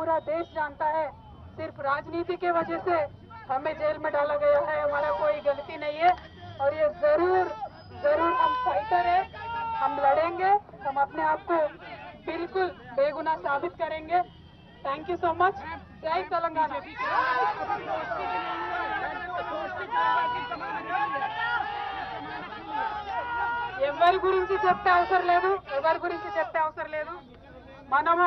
पूरा देश जानता है सिर्फ राजनीति के वजह से हमें जेल में डाला गया है हमारा कोई गलती नहीं है और ये जरूर जरूर हम फाइटर है हम लड़ेंगे हम अपने आप को बिल्कुल बेगुनाह साबित करेंगे थैंक यू सो मच जय तेलंगाना ఎవరి గురించి చెప్తే అవసరం లేదు ఎవరి గురించి చెప్తే అవసరం లేదు మనము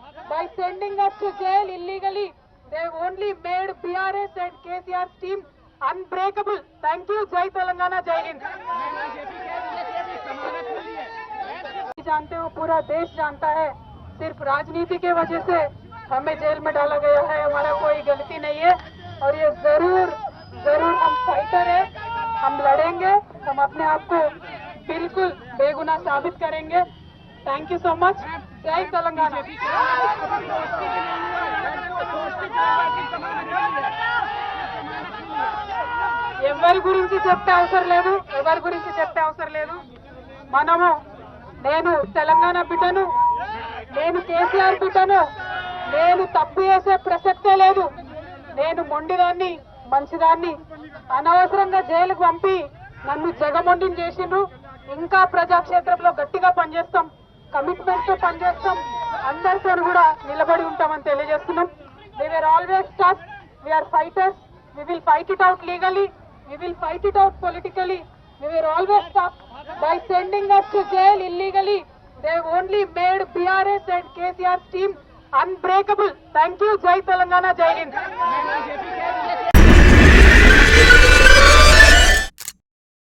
By sending us to jail illegally. They only made BRS and KCR's team unbreakable. Thank you, Jai Telangana, Jai Hind. जानते हो पूरा देश जानता है। सिर्फ़ राजनीति के वजह से हमें जेल में डाला गया है। हमारा कोई गलती नहीं है। और ये ज़रूर ज़रूर हम फाइटर है। हम लड़ेंगे। हम अपने आप को बिल्कुल बेगुनाह साबित करेंगे। थैंक यू सो मच జై తెలంగాణ. ఎవరి గురించి చెప్తే అవసరం లేదు ఎవరి గురించి చెప్తే అవసరం లేదు. మనము నేను తెలంగాణ బిడ్డను నేను కేసీఆర్ బిడ్డను నేను తప్పు చేసే ప్రసక్తే లేదు. నేను మొండిదాన్ని మంచిదాన్ని అనవసరంగా జైలుకు పంపి నన్ను జగమొండిని చేసిండ్రు. ఇంకా ప్రజాక్షేత్రంలో గట్టిగా పనిచేస్తాం. కమిట్మెంట్తో పనిచేస్తాం. అందరితో కూడా నిలబడి ఉంటామని తెలియజేస్తున్నాం. We are always tough we're fighters we will fight it out legally we will fight it out politically we are always tough by sending us to jail illegally they only made BRS and KCR team unbreakable thank you జై తెలంగాణ జై హింద్